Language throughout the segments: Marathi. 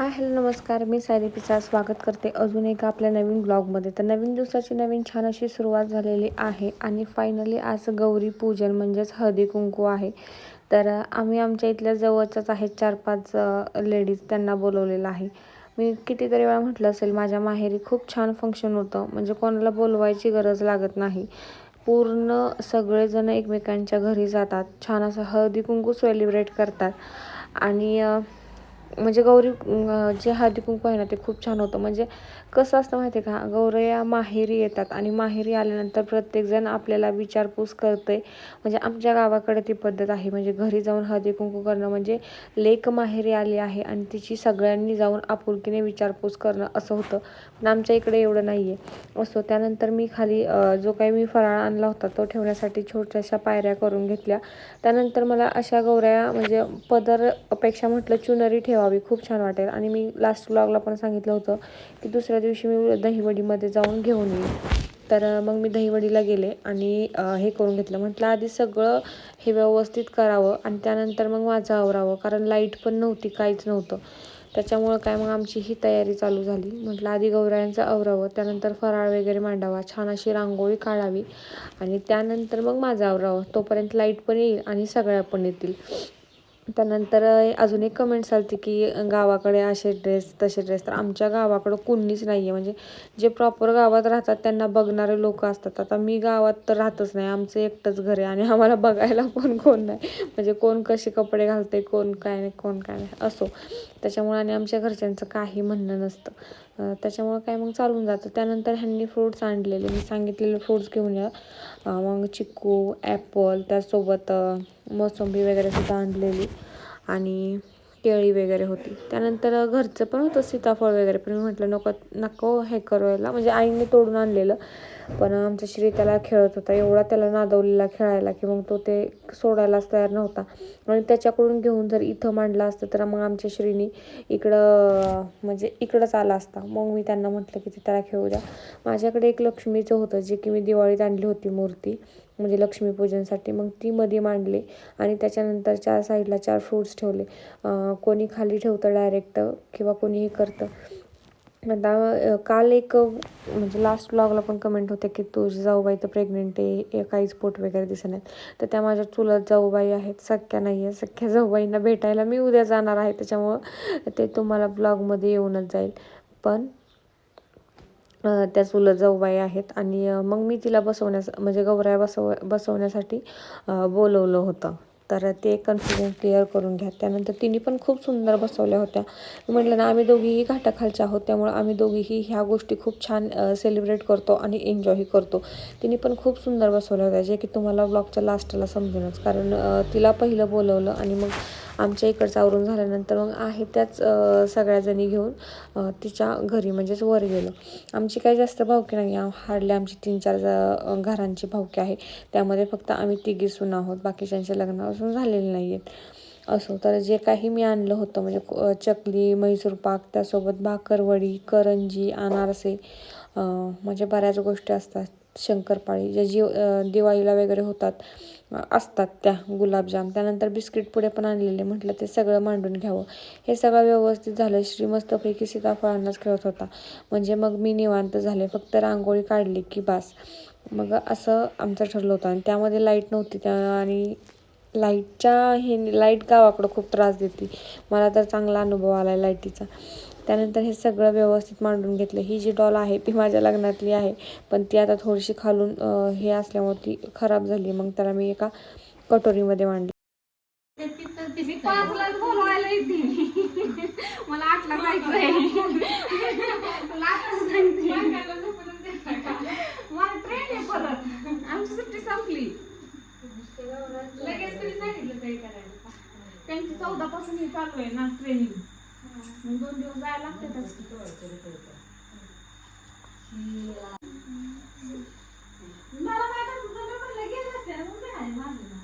हाय हॅलो नमस्कार. मी सायली पिसा स्वागत करते अजून एका आपल्या नवीन ब्लॉगमध्ये. तर नवीन दिवसाची नवीन छान अशी सुरुवात झालेली आहे आणि फायनली आज गौरी पूजन म्हणजेच हळदी कुंकू आहे. तर आम्ही आमच्या इथल्या जवळच्याच आहेत चार पाच लेडीज त्यांना बोलवलेलं आहे. मी कितीतरी वेळा म्हटलं असेल माझ्या माहेरी खूप छान फंक्शन होतं. म्हणजे कोणाला बोलवायची गरज लागत नाही. पूर्ण सगळेजण एकमेकांच्या घरी जातात. छान असं हळदी कुंकू सेलिब्रेट करतात. आणि म्हणजे गौरी जे हळदी कुंकू आहे ना ते खूप छान होतं. म्हणजे कसं असतं माहिती आहे का? गौरया माहेरी येतात आणि माहेरी आल्यानंतर प्रत्येकजण आपल्याला विचारपूस करते म्हणजे आमच्या गावाकडे ती पद्धत आहे. म्हणजे घरी जाऊन हळदी कुंकू करणं म्हणजे लेक माहेरी आली आहे आणि तिची सगळ्यांनी जाऊन आपुलकीने विचारपूस करणं असं होतं. पण आमच्या इकडे एवढं नाही आहे असो त्यानंतर मी खाली जो काही मी फराळ आणला होता तो ठेवण्यासाठी छोट्याशा पायऱ्या करून घेतल्या. त्यानंतर मला अशा गौऱ्या म्हणजे पदरपेक्षा म्हटलं चुनरी ठेवावी. खूप छान वाटेल. आणि मी लास्ट ब्लॉगला पण सांगितलं होतं की दुसऱ्या दिवशी मी दहीवडीमध्ये जाऊन घेऊन येईल तर मग मी दहीवडीला गेले आणि हे करून घेतलं. म्हटलं आधी सगळं हे व्यवस्थित करावं आणि त्यानंतर मग माझं आवरावं कारण लाइट पण नव्हती काहीच नव्हतं. त्याच्यामुळं काय मग आमची ही तयारी चालू झाली. म्हटलं आधी गौरायांचं आवरावं त्यानंतर फराळ वगैरे मांडावा छान अशी रांगोळी काढावी आणि त्यानंतर मग माझं आवरावं. तोपर्यंत लाइट पण येईल आणि सगळ्या पण येतील. त्यानंतर अजून एक कमेंट्स आलती की गावाकडे असे ड्रेस तसे ड्रेस तर आमच्या गावाकडं कोणीच नाही आहे म्हणजे जे प्रॉपर गावात राहतात त्यांना बघणारे लोक असतात. आता मी गावात तर राहतच नाही. आमचं एकटंच घर आहे आणि आम्हाला बघायला पण कोण नाही. म्हणजे कोण कसे कपडे घालते कोण काय नाही कोण काय नाही. असो. त्याच्यामुळे आणि आमच्या घरच्यांचं काही म्हणणं नसतं. त्याच्यामुळं काय मग चालून जातं. त्यानंतर ह्यांनी फ्रूट्स आणलेले. मी सांगितलेले फ्रूट्स घेऊन या. मग चिक्कू ॲपल त्यासोबत मोसंबी वगैरे सुद्धा आणलेली. आणि केळी वगैरे होती. त्यानंतर घरचं पण होतं सीताफळ वगैरे पण मी म्हटलं नको नको हे करायला म्हणजे आईने तोडून आणलेलं. पण आमचा श्री त्याला खेळत होता. एवढा त्याला नादवलेला खेळायला की मग तो ते सोडायलाच तयार नव्हता. आणि त्याच्याकडून घेऊन जर इथं मांडला असतं तर मग आमच्या श्रीनी इकडं म्हणजे इकडंच आला असता. मग मी त्यांना म्हटलं की ते त्याला खेळू द्या. माझ्याकडे एक लक्ष्मीचं होतं जे की मी दिवाळीत आणली होती मूर्ती. म्हणजे लक्ष्मीपूजनसाठी. मग ती मध्ये मांडली आणि त्याच्यानंतर चार साईडला चार फ्रूट्स ठेवले. कोणी खाली ठेवतं डायरेक्ट किंवा कोणी हे करतं. आता काल एक म्हणजे लास्ट ब्लॉगला पण कमेंट होते की तुझी जाऊबाई तर प्रेग्नेंट आहे काहीच पोट वगैरे दिसत नाहीत. तर त्या माझ्या चुलत जाऊबाई आहेत सख्या नाही आहे सख्या जाऊबाईंना भेटायला मी उद्या जाणार आहे त्याच्यामुळं ते तुम्हाला ब्लॉगमध्ये येऊनच जाईल. पण त्या चुलत जाऊबाई आहेत आणि मग मी तिला बसवण्यास म्हणजे गौराया बसव बसवण्यासाठी बोलवलं होतं. तर ते कन्फ्युजन क्लिअर करून घ्या. त्यानंतर तिने पण खूप सुंदर बसवल्या होत्या. म्हटलं ना आम्ही दोघीही घाटाखालच्या आहोत त्यामुळे आम्ही दोघीही ह्या गोष्टी खूप छान सेलिब्रेट करतो आणि एन्जॉयही करतो. तिने पण खूप सुंदर बसवल्या होत्या जे की तुम्हाला ब्लॉगच्या लास्टला समजेनच. कारण तिला पहिलं बोलवलं आणि मग आमच्या इकडचं आवरून झाल्यानंतर मग आहे त्याच सगळ्याजणी घेऊन तिच्या घरी म्हणजेच वर गेलो. आमची काही जास्त भावकी नाही आहे. हार्डली आमची तीन चार घरांची भावकी आहे. त्यामध्ये फक्त आम्ही तिघी सून आहोत. बाकीच्यांचे लग्न अजून झालेले नाही आहेत असो तर जे काही मी आणलं होतं म्हणजे चकली म्हैसूर पाक त्यासोबत भाकरवडी करंजी अनारसे म्हणजे बऱ्याच गोष्टी असतात. शंकरपाळी ज्या जीव दिवाळीला वगैरे होतात असतात त्या गुलाबजाम. त्यानंतर बिस्किट पुढे पण आणलेले म्हटलं ते सगळं मांडून घ्यावं. हे सगळं व्यवस्थित झालं. श्री मस्तपैकी सीताफळांनाच खेळत होता. म्हणजे मग मी निवांत झाले. फक्त रांगोळी काढली की बास. मग असं आमचं ठरलं होतं. आणि त्यामध्ये लाइट नव्हती त्या आणि लाईटच्या हे लाइट गावाकडं खूप त्रास देते. मला तर चांगला अनुभव आला आहे लाईटीचा. त्यानंतर हे सगळं व्यवस्थित मांडून घेतलं. ही जी डॉल आहे ती माझ्या लग्नातली आहे. पण ती आता थोडीशी खालून हे असल्यामुळे ती खराब झाली. मग त्याला मी एका कटोरीमध्ये मांडली. मला आठला आमची सुट्टी संपली. लगेच तुम्ही सांगितलं काही करायला. त्यांची चौदा पासून हे चालू आहे ना ट्रेनिंग मग दोन दिवस जायला लागतातच मला काय तुम्ही म्हणलं गेलं असते ना, मग काय आहे माझं.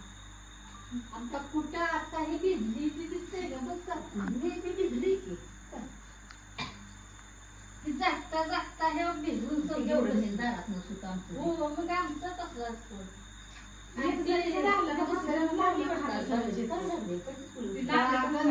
आता कुठं आता ही भिजली ती दिसते का बघ मी ती भिजली की ती जागता जागता हे भिजून सगळं दारात नसतो आमचं हो मग आमचं तसं असतं लागलं लागलं काय लागलं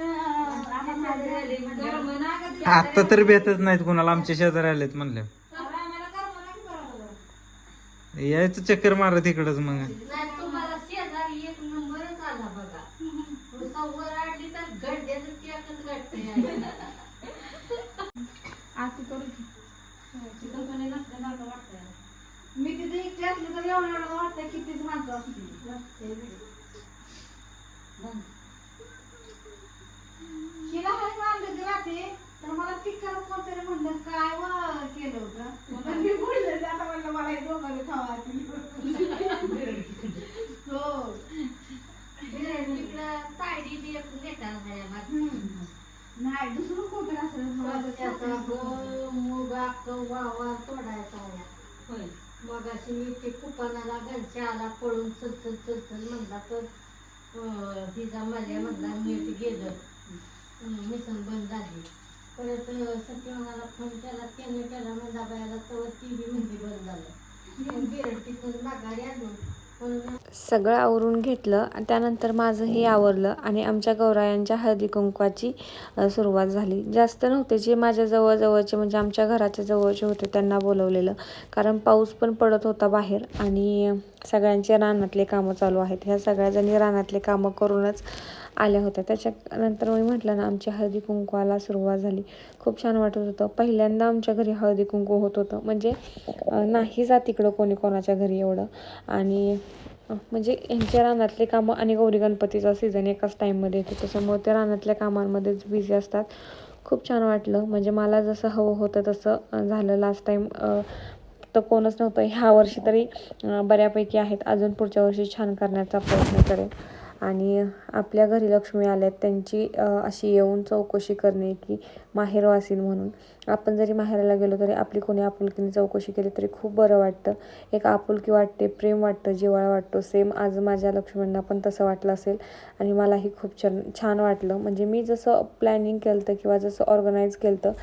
आता तर भेटच नाहीत कोणाला आमच्या शेजारी आलेत म्हणलं. आम्हाला गरम ना की बरोबर यायचं चक्कर मारत इकडच मग मी तिथे एकटी असली तर एवढं एवढं वाटतंय कितीच माणसं असतील. हिला आणलं तर मला पिक्चर कोणतरी म्हणलं काय व केलं होतं? मी बोलले आता म्हणलं मला एक दोघांनी खावा हो. तिकडं तायडी ती एक लेकर नाही दुसरं कोणतरी असेल मला त्याचा गोल मूग अख्खं वावा तोडायचा होय. मी ते कुपनाला घरच्या आला पळून चल चल चल चल म्हणला तर अं, तिचा माझ्या म्हणला नीट गेलं. अं, मिसन बंद झाली. परत अं, फोन केला त्याने केला म्हणला बायाला तर टी व्ही म्हणजे बंद झालं. तिथून माघारी सगळं आवरून घेतलं त्यानंतर त्यानंतर माझंही आवरलं आणि आमच्या गौरायांच्या हळदी कुंकवाची सुरुवात झाली. जास्त नव्हते जे माझ्या जवळजवळचे म्हणजे आमच्या घराच्या जवळचे होते त्यांना बोलवलेलं. कारण पाऊस पण पडत होता बाहेर आणि सगळ्यांचे रानातले कामं चालू आहेत. ह्या सगळ्याजणी रानातले कामं करूनच आल्या होत्या. त्याच्यानंतर मी म्हटलं ना आमच्या हळदी कुंकवाला सुरुवात झाली. खूप छान वाटत होतं. पहिल्यांदा आमच्या घरी हळदी कुंकू होत होतं. म्हणजे नाही जात इकडं कोणी कोणाच्या घरी एवढं. आणि म्हणजे यांच्या रानातले कामं आणि गौरी गणपतीचा सीझन एकाच टाईममध्ये येतो. त्याच्यामुळे ते रानातल्या कामांमध्येच बिझी असतात. खूप छान वाटलं. म्हणजे मला जसं हवं होतं तसं झालं लास्ट टाईम तर कोणच नव्हतं. ह्या वर्षी तरी बऱ्यापैकी आहेत. अजून पुढच्या वर्षी छान करण्याचा प्रयत्न करेन. आणि आपल्या घरी लक्ष्मी आल्यात त्यांची अशी येऊन चौकशी करणे की माहेरवासीन म्हणून. आपण जरी माहेराला गेलो तरी आपली कोणी आपुलकीने चौकशी केली तरी खूप बरं वाटतं. एक आपुलकी वाटते प्रेम वाटतं जिव्हाळा वाटतो. सेम आज माझ्या लक्ष्मींना पण तसं वाटलं असेल आणि मलाही खूप छान छान वाटलं. म्हणजे मी जसं प्लॅनिंग केलं होतं किंवा जसं ऑर्गनाईज केलं होतं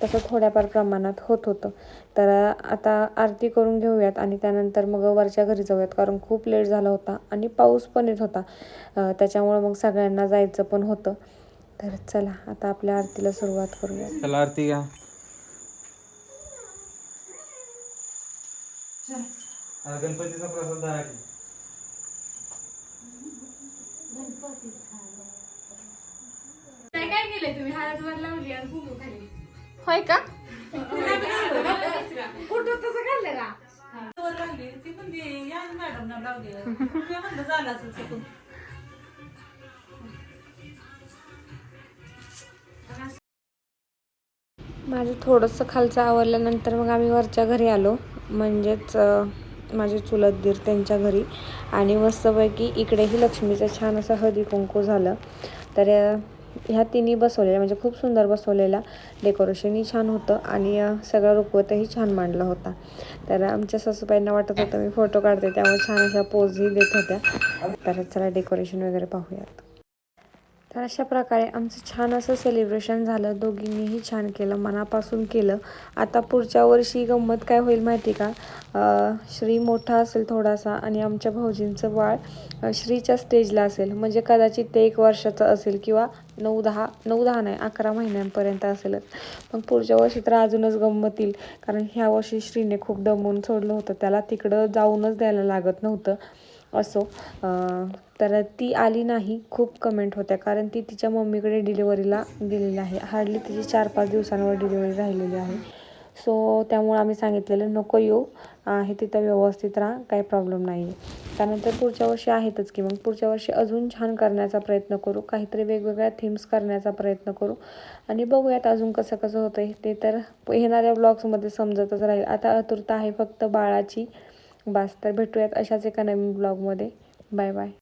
तसं थोड्याफार प्रमाणात होत होतं. तर आता आरती करून घेऊयात आणि त्यानंतर मग वरच्या घरी जाऊयात कारण खूप लेट झाला होता आणि पाऊस पण येत होता. त्याच्यामुळं मग सगळ्यांना जायचं पण होतं. तर चला आता आपल्या आरतीला सुरुवात करूयात. चला आरती घ्या. गणपतीचा प्रसाद आहे काय काय केलंय तुम्ही? हळद वर लावली आणि कुंकू खाली. होय का? कुठं तसं का? वर लागली ती पण ती या मॅडम ना लावली. मी म्हणलं झालं असेल चुकून. माझं थोडंसं खालचं आवरल्यानंतर मग आम्ही वरच्या घरी आलो. म्हणजेच माझे चुलत दीर त्यांच्या घरी. आणि मस्तपैकी इकडेही लक्ष्मीचं छान असं हळदी कुंकू झालं. तर ह्या तिन्ही बसवलेल्या म्हणजे खूप सुंदर बसवलेला डेकोरेशनही छान होतं आणि सगळा रुखवतही छान मांडला होता. तर आमच्या सासूबाईंना वाटत होतं मी फोटो काढते त्यामुळे छान अशा पोजही देत होत्या. तर चला डेकोरेशन वगैरे पाहूयात. तर अशा प्रकारे आमचं छान असं सेलिब्रेशन झालं. दोघींनीही छान केलं मनापासून केलं. आता पुढच्या वर्षी गंमत काय होईल माहिती का? श्री मोठा असेल थोडासा आणि आमच्या भाऊजींचं बाळ श्रीच्या स्टेजला असेल. म्हणजे कदाचित ते एक वर्षाचं असेल किंवा नऊ दहा नऊ दहा नाही अकरा महिन्यांपर्यंत असेलच. मग पुढच्या वर्षी तर अजूनच गंमत येईल. कारण ह्या वर्षी श्रीने खूप दमवून सोडलं होतं. त्याला तिकडं जाऊनच द्यायला लागत नव्हतं. असो. तर ती आली नाही. खूप कमेंट होत्या. कारण ती तिच्या मम्मीकडे डिलिव्हरीला गेलेली आहे. हार्डली तिची चार पाच दिवसांवर डिलिव्हरी राहिलेली आहे. सो त्यामुळे आम्ही सांगितलेलं नको येऊ. आहे तिथं व्यवस्थित राहा. काही प्रॉब्लेम नाही आहे त्यानंतर पुढच्या वर्षी आहेतच की मग. पुढच्या वर्षी अजून छान करण्याचा प्रयत्न करू. काहीतरी वेगवेगळ्या थीम्स करण्याचा प्रयत्न करू. आणि बघूयात अजून कसं कसं होतं आहे ते तर येणाऱ्या ब्लॉग्समध्ये समजतच राहील. आता आतुरता आहे फक्त बाळाची. बास तर भेटूयात अशाच एका नवीन ब्लॉगमध्ये बाय बाय